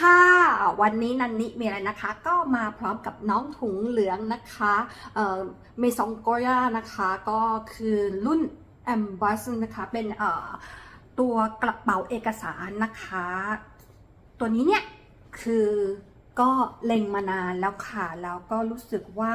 ค่ะ วันนี้นันนิมีอะไรนะคะ ก็มาพร้อมกับน้องถุงเหลืองนะคะเอ่อเมซองโกย่านะคะ ก็คือรุ่นแอมบัสนะคะ เป็นเอ่อตัวกระเป๋าเอกสารนะคะ ตัวนี้เนี่ย คือก็เล็งมานานแล้วค่ะ แล้วก็รู้สึกว่า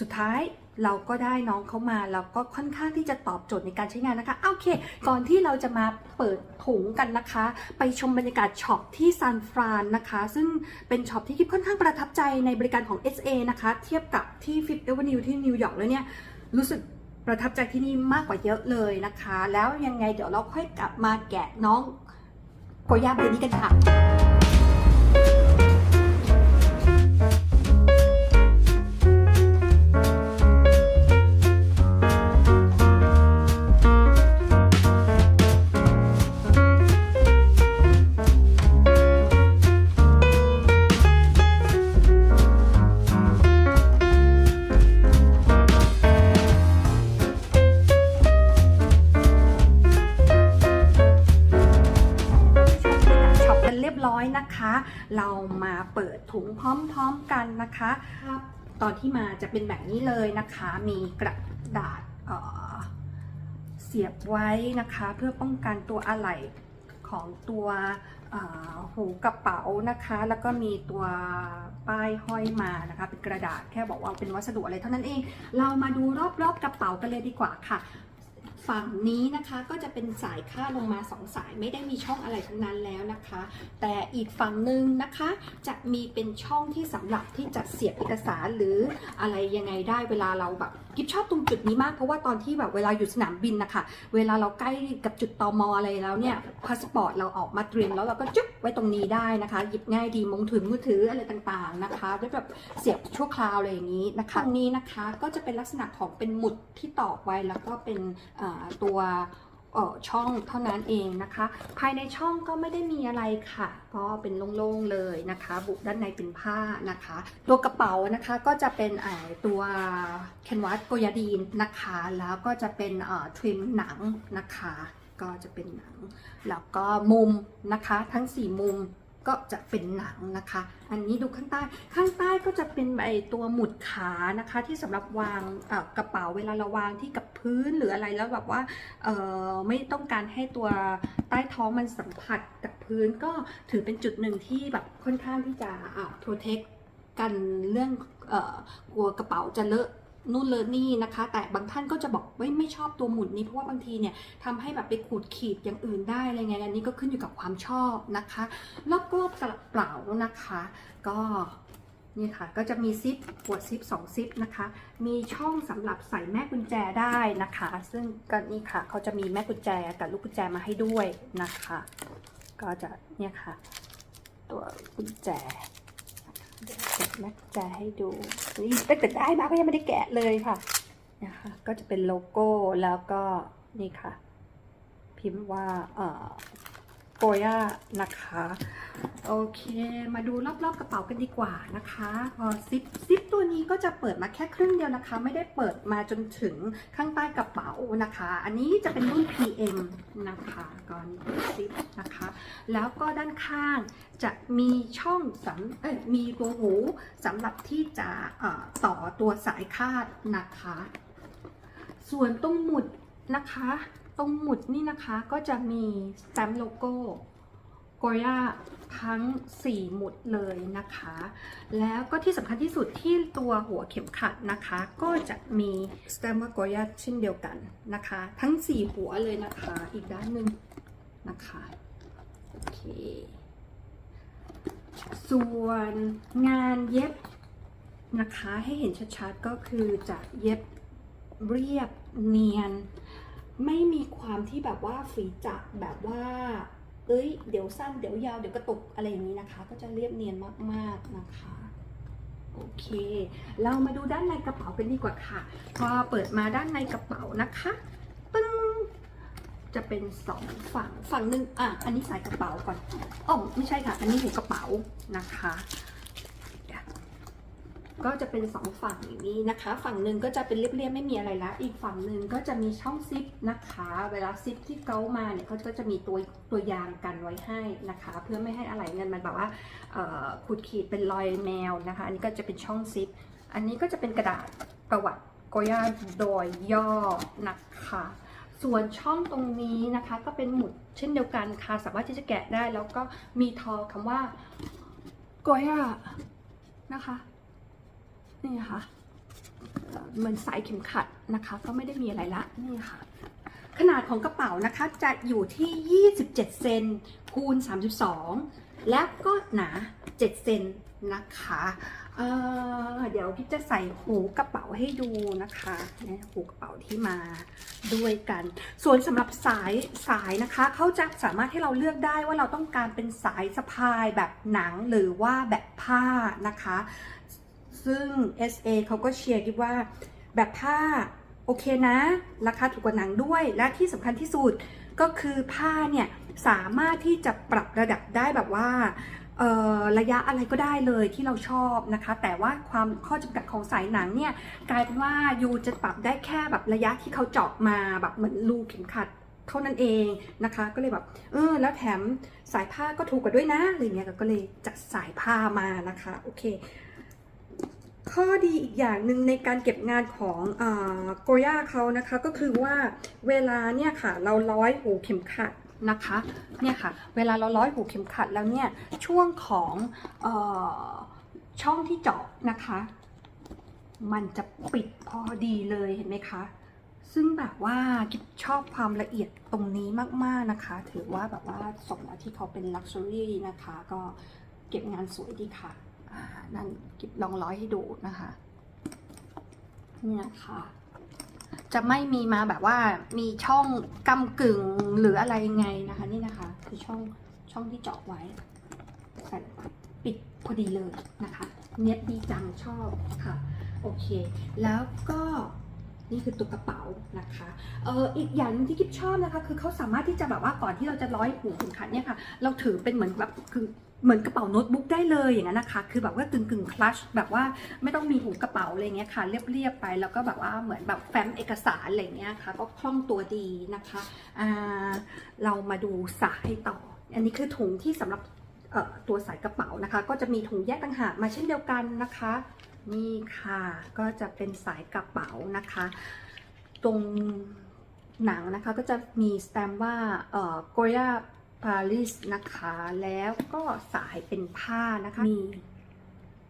สุดท้ายเราก็ได้น้องเขามาแล้วก็ค่อนข้างที่จะตอบโจทย์ในการใช้งานนะคะโอเค ก่อนที่เราจะมาเปิดถุงกันนะคะ ไปชมบรรยากาศช็อปที่ซานฟรานนะคะ ซึ่งเป็นช็อปที่คิดค่อนข้างประทับใจในบริการของ SA นะคะ เทียบกับที่ Fifth Avenue ที่นิวยอร์กแล้วเนี่ย รู้สึกประทับใจที่นี่มากกว่าเยอะเลยนะคะ แล้วยังไงเดี๋ยวเราค่อยกลับมาแกะน้องโกย่าใบนี้กันค่ะ เรามาเปิดถุงพร้อมๆกันนะคะครับตอนที่มาจะเป็นแบบนี้เลยนะคะ มีกระดาษเอ่อเสียบไว้นะคะ เพื่อป้องกันตัวอะไหล่ของตัวเอ่อหูกระเป๋านะคะ แล้วก็มีตัวป้ายห้อยมานะคะ เป็นกระดาษแค่บอกว่าเป็นวัสดุอะไรเท่านั้นเอง เรามาดูรอบๆกระเป๋ากันเลยดีกว่าค่ะ ฝั่งนี้นะคะก็จะเป็นสายค่าลงมาสองสายไม่ได้มีช่องอะไรทั้งนั้นแล้วนะคะ แต่อีกฝั่งหนึ่งนะคะจะมีเป็นช่องที่สำหรับที่จะเสียบเอกสารหรืออะไรยังไงได้เวลาเราแบบกิฟชอบตรงจุดนี้มากเพราะว่าตอนที่แบบเวลาอยู่สนามบินนะคะเวลาเราใกล้กับจุดตอมอะไรแล้วเนี่ยพาสปอร์ตเราออกมาเตรียมแล้วเราก็จุ๊บไว้ตรงนี้ได้นะคะ หยิบง่ายดีมงถือมือถืออะไรต่างๆนะคะด้วยแบบเสียบชั่วคราวอะไรอย่างนี้นะคะตรงนี้นะคะก็จะเป็นลักษณะของเป็นหมุดที่ตอกไว้แล้วก็เป็นตัวช่องเท่านั้นเองนะคะ ภายในช่องก็ไม่ได้มีอะไรค่ะ ก็เป็นโล่งๆเลยนะคะ บุด้านในเป็นผ้านะคะ ตัวกระเป๋านะคะก็จะเป็นอ่าตัวแคนวาสโกยาดีนนะคะ แล้วก็จะเป็นทริมหนังนะคะ ก็จะเป็นหนัง แล้วก็มุมนะคะทั้ง 4 มุม ก็จะเป็นหนังนะคะ อันนี้ดูข้างใต้ ข้างใต้ก็จะเป็นไอตัวหมุดขานะคะ ที่สำหรับวางกระเป๋าเวลาเราวางที่กับพื้นหรืออะไรแล้วแบบว่าไม่ต้องการให้ตัวใต้ท้องมันสัมผัสกับพื้นก็ถือเป็นจุดหนึ่งที่แบบค่อนข้างที่จะอ่า protect กันเรื่องอกลัวกระเป๋าจะเลอะ นู่นเลอะนี่นะคะ แต่บางท่านก็จะบอกว่าไม่ชอบตัวหมุดนี้เพราะว่าบางทีเนี่ยทำให้แบบไปขูดขีดอย่างอื่นได้อะไรเงี้ยอันนี้ก็ขึ้นอยู่กับความชอบนะคะรอบๆกระเป๋านะคะ ก็นี่ค่ะก็จะมีซิปหัวซิป2ซิปนะคะ มีช่องสำหรับใส่แม่กุญแจได้นะคะ ซึ่งก็นี่ค่ะเขาจะมีแม่กุญแจกับลูกกุญแจมาให้ด้วยนะคะ ก็จะเนี่ยค่ะ ตัวกุญแจ เดี๋ยวเก็บแม่กุญแจให้ดูนี่ตั้งแต่ได้มาก็ยังไม่ได้แกะเลยค่ะนะคะก็จะเป็นโลโก้แล้วก็นี่ค่ะ พิมพ์ว่าเอ่อโกย่านะคะ โอเค มาดูรอบๆกระเป๋ากันดีกว่านะคะ พอซิปซิปตัวนี้ก็จะเปิดมาแค่ครึ่งเดียวนะคะ ไม่ได้เปิดมาจนถึงข้างใต้กระเป๋านะคะ อันนี้จะเป็นรุ่น PM นะคะก่อนซิปนะคะ แล้วก็ด้านข้างจะมีช่องสำมีตัวหูสำหรับที่จะต่อตัวสายคาดนะคะ ส่วนตรงหมุดนะคะ ตรงหมุดนี่นะคะก็จะมีสแตมป์โลโก้โกย่าทั้ง 4 หมุดเลยนะคะ แล้วก็ที่สำคัญที่สุดที่ตัวหัวเข็มขัดนะคะ ก็จะมีสแตมป์โกย่าเช่นเดียวกันนะคะ ทั้ง 4 หัวเลยนะคะ อีกด้านหนึ่งนะคะ เค ส่วนงานเย็บนะคะให้เห็นชัดๆก็คือจะเย็บเรียบเนียน ไม่มีความที่แบบว่าฝีจักแบบว่าเอ้ย เดี๋ยวสั้นเดี๋ยวยาวเดี๋ยวกระตุกอะไรอย่างนี้นะคะ ก็จะเรียบเนียนมากๆนะคะโอเค เรามาดูด้านในกระเป๋ากันดีกว่าค่ะ พอเปิดมาด้านในกระเป๋านะคะ จะเป็นสองฝั่งฝั่งหนึ่งอะอันนี้ใสายกระเป๋าก่อนอ๋อไม่ใช่ค่ะ อันนี้หัวกระเป๋านะคะก็จะเป็นสองฝั่งอย่างนี้นะคะ ฝั่งหนึ่งก็จะเป็นเรียบๆไม่มีอะไรละ อีกฝั่งหนึ่งก็จะมีช่องซิปนะคะ เวลาซิปที่เกามาเนี่ยเขาก็จะมีตัวตัวยางกันไว้ให้นะคะ เพื่อไม่ให้อะไรเงินมันแบบว่าขูดขีดเป็นรอยแมวนะคะ อันนี้ก็จะเป็นช่องซิป อันนี้ก็จะเป็นกระดาษประวัติโกย่าโดยย่อนะคะ ส่วนช่องตรงนี้นะคะก็เป็นหมุดเช่นเดียวกันค่ะ สามารถที่จะแกะได้แล้วก็มีทอคำว่าโกย่านะคะนี่ค่ะเหมือนสายเข็มขัดนะคะ ก็ไม่ได้มีอะไรละนี่ค่ะ ขนาดของกระเป๋านะคะจะอยู่ที่ 27 เซนคูณ 32 และก็หนา 7 เซนนะคะ เออเดี๋ยวพี่จะใส่หูกระเป๋าให้ดูนะคะนี่หูกระเป๋าที่มาด้วยกัน ส่วนสำหรับสายสายนะคะเขาจะสามารถให้เราเลือกได้ว่าเราต้องการเป็นสายสะพายแบบหนังหรือว่าแบบผ้านะคะ ซึ่ง SA เขาก็เชียร์กิฟว่าแบบผ้าโอเคนะ ราคาถูกกว่าหนังด้วยและที่สำคัญที่สุดก็คือผ้าเนี่ยสามารถที่จะปรับระดับได้แบบว่า ระยะอะไรก็ได้เลยที่เราชอบนะคะ แต่ว่าความข้อจำกัดของสายหนังเนี่ยกลายเป็นว่ายูจะปรับได้แค่แบบระยะที่เขาเจาะมาแบบเหมือนรูเข็มขัดเท่านั้นเองนะคะ ก็เลยแบบเออแล้วแถมสายผ้าก็ถูกกว่าด้วยนะอะไรเงี้ยก็เลยจัดสายผ้ามานะคะโอเคข้อดีอีกอย่างหนึ่งในการเก็บงานของโกย่าเขานะคะ ก็คือว่าเวลาเนี่ยค่ะ เราร้อยหูเข็มขัด นะคะเนี่ยค่ะเวลาเราร้อยหูเข็มขัดแล้วเนี่ยช่วงของออช่องที่เจาะนะคะ มันจะปิดพอดีเลยเห็นไหมคะซึ่งแบบว่ากิ๊บชอบความละเอียดตรงนี้มากๆนะคะ ถือว่าแบบว่าสมแล้วที่เขาเป็นลักชัวรี่นะคะ ก็เก็บงานสวยดีค่ะนั่นกิบลองร้อยให้ดูนะคะนี่นะคะ จะไม่มีมาแบบว่ามีช่องกำกึ่งหรืออะไรไงนะคะนี่นะคะ คือช่องช่องที่เจาะไว้ใส่ปิดพอดีเลยนะคะ เนียดีจังชอบค่ะ โอเค แล้วก็ นี่คือตัวกระเป๋านะคะเอออีกอย่างนึงที่กิ๊บชอบนะคะ คือเขาสามารถที่จะแบบว่าก่อนที่เราจะร้อยหูขุนขันเนี่ยค่ะ เราถือเป็นเหมือนแบบคือเหมือนกระเป๋าโน้ตบุ๊กได้เลยอย่างนั้นนะคะ คือแบบว่ากึ่งกึ่งคลัชแบบว่าไม่ต้องมีหูกระเป๋าอะไรเงี้ยค่ะ เรียบๆไปแล้วก็แบบว่าเหมือนแบบแฟ้มเอกสารอะไรเงี้ยค่ะ ก็คล่องตัวดีนะคะอ่าเรามาดูสายต่อ อันนี้คือถุงที่สำหรับตัวสายกระเป๋านะคะ ก็จะมีถุงแยกต่างหากมาเช่นเดียวกันนะคะ นี่ค่ะ ก็จะเป็นสายกระเป๋านะคะ ตรงหนังนะคะก็จะมีสแตมป์ว่าเอ่อ Goya Paris นะคะ แล้วก็สายเป็นผ้านะคะ มี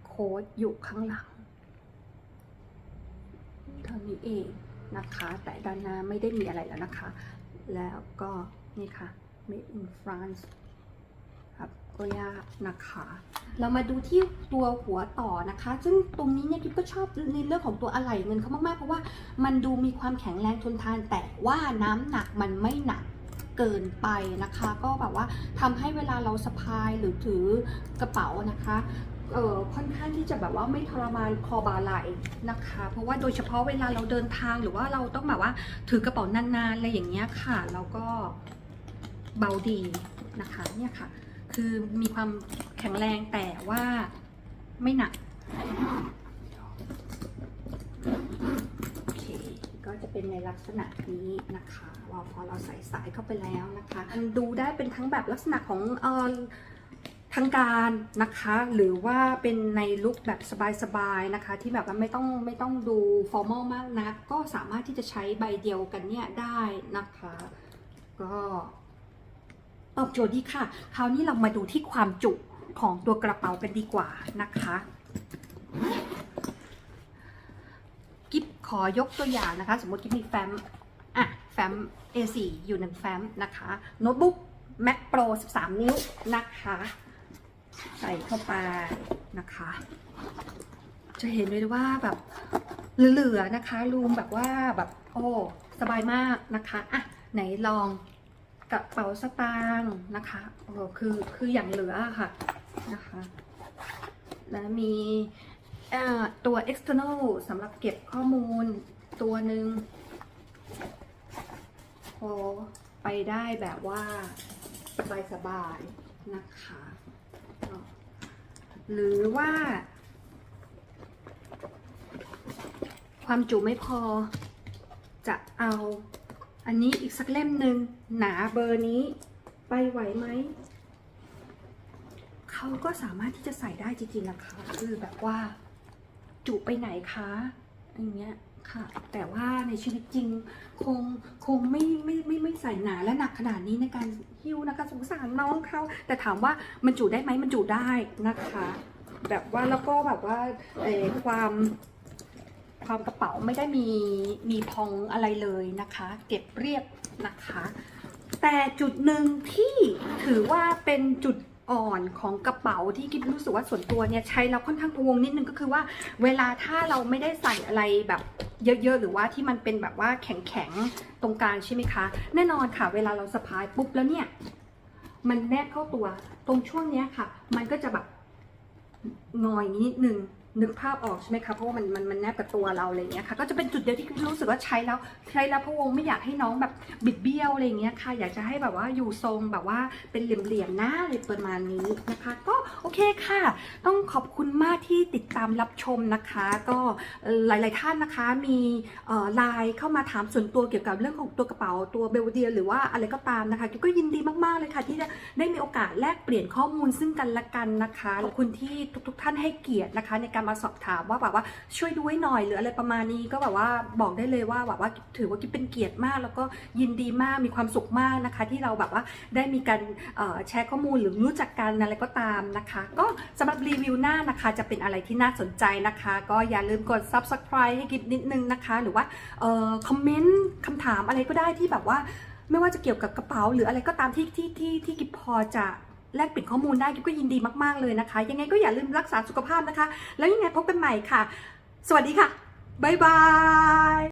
โค้ดอยู่ข้างหลังเท่านี้เองนะคะ แต่ด้านหน้าไม่ได้มีอะไรแล้วนะคะ แล้วก็นี่ค่ะ Made in France ครับ ก็ยากนะคะ เรามาดูที่ตัวหัวต่อนะคะ ซึ่งตรงนี้เนี่ยกิ๊บก็ชอบในเรื่องของตัวอะไหล่เงินเขามากๆ เพราะว่ามันดูมีความแข็งแรงทนทาน แต่ว่าน้ำหนักมันไม่หนักเกินไปนะคะ ก็แบบว่าทำให้เวลาเราสะพายหรือถือกระเป๋านะคะเอ่อค่อนข้างที่จะแบบว่าไม่ทรมานคอบาไหลนะคะ เพราะว่าโดยเฉพาะเวลาเราเดินทางหรือว่าเราต้องแบบว่าถือกระเป๋านานๆอะไรอย่างเงี้ยค่ะ แล้วก็เบาดีนะคะเนี่ยค่ะ คือมีความแข็งแรงแต่ว่าไม่หนักโอเคก็จะเป็นในลักษณะนี้นะคะว่าพอเราใส่สายเข้าไปแล้วนะคะมันดูได้เป็นทั้งแบบลักษณะของเออทางการนะคะ หรือว่าเป็นในลุคแบบสบายๆนะคะ ที่แบบว่าไม่ต้องไม่ต้องดูฟอร์มอลมากนะก็สามารถที่จะใช้ใบเดียวกันเนี่ยได้นะคะ ก็ ตอบโจทย์ดีค่ะ คราวนี้เรามาดูที่ความจุของตัวกระเป๋ากันดีกว่านะคะกิ๊บขอยกตัวอย่างนะคะ สมมติกิ๊บมีแฟ้มอะแฟ้ม A4 อยู่หนึ่งแฟ้มนะคะโน้ตบุ๊ก Mac Pro 13 นิ้วนะคะ ใส่เข้าไปนะคะ จะเห็นเลยว่าแบบเหลือๆนะคะรูมแบบว่าแบบโอ้สบายมากนะคะอะไหนลอง กระเป๋าสตางค์นะคะโอ้คือคืออย่างเหลือค่ะนะคะแล้วมีตัว external สำหรับเก็บข้อมูลตัวหนึ่งพอไปได้แบบว่าสบายๆนะคะ หรือว่า ความจุไม่พอจะเอา อันนี้อีกสักเล่มหนึ่งหนาเบอร์นี้ ไปไหวไหม เขาก็สามารถที่จะใส่ได้จริงๆนะคะ คือแบบว่า จุไปไหนคะอย่างเงี้ยค่ะ แต่ว่าในชีวิตจริงคงคงไม่ไม่ไม่ไม่ใส่หนาและหนักขนาดนี้ในการหิ้วนะคะสงสารน้องเขาแต่ถามว่ามันจุได้ไหมมันจุได้นะคะ แบบว่าแล้วก็แบบว่าความ ความกระเป๋าไม่ได้มีมีพองอะไรเลยนะคะ เก็บเรียบนะคะ แต่จุดหนึ่งที่ถือว่าเป็นจุดอ่อนของกระเป๋าที่กิ๊บรู้สึกว่าส่วนตัวเนี่ยใช้แล้วค่อนข้างพวงนิดนึงก็คือว่า เวลาถ้าเราไม่ได้ใส่อะไรแบบเยอะๆ หรือว่าที่มันเป็นแบบว่าแข็งๆ ตรงกลางใช่ไหมคะ แน่นอนค่ะ เวลาเราสะพายปุ๊บแล้วเนี่ย มันแนบเข้าตัวตรงช่วงเนี้ยค่ะ มันก็จะแบบงอยนิดนึง นึกภาพออกใช่ไหมคะเพราะว่ามันมันมันแนบกับตัวเราอะไรเงี้ยค่ะก็จะเป็นจุดเดียวที่รู้สึกว่าใช้แล้วใช้แล้วพะวงไม่อยากให้น้องแบบบิดเบี้ยวอะไรเงี้ยค่ะ อยากจะให้แบบว่าอยู่ทรงแบบว่าเป็นเหลี่ยมๆหน้าอะไรประมาณนี้นะคะ ก็โอเคค่ะ ต้องขอบคุณมากที่ติดตามรับชมนะคะ ก็หลายๆท่านนะคะมีไลน์เข้ามาถามส่วนตัวเกี่ยวกับเรื่องของตัวกระเป๋าตัวเบลเดีย หรือว่าอะไรก็ตามนะคะก็ยินดีมากๆเลยค่ะ ที่ได้มีโอกาสแลกเปลี่ยนข้อมูลซึ่งกันและกันนะคะขอบคุณที่ทุก ๆ ท่านให้เกียรตินะคะในการมาสอบถามว่าแบบว่าช่วยดูให้หน่อยหรืออะไรประมาณนี้ก็แบบว่าบอกได้เลยว่าแบบว่าถือว่ากิ๊บเป็นเกียรติมาก แล้วก็ยินดีมากมีความสุขมากนะคะ ที่เราแบบว่าได้มีการแชร์ข้อมูลหรือรู้จักกันอะไรก็ตามนะคะ ก็สำหรับรีวิวหน้านะคะจะเป็นอะไรที่น่าสนใจนะคะ ก็อย่าลืมกด subscribe ให้กิฟนิดนึงนะคะ หรือว่าคอมเมนต์คำถามอะไรก็ได้ที่แบบว่าไม่ว่าจะเกี่ยวกับกระเป๋าหรืออะไรก็ตามที่ที่ที่ที่กิฟพอจะ แลกเปลี่ยนข้อมูลได้ก็ยินดีมากๆเลยนะคะ ยังไงก็อย่าลืมรักษาสุขภาพนะคะ แล้วยังไงพบกันใหม่ค่ะ สวัสดีค่ะบ๊ายบาย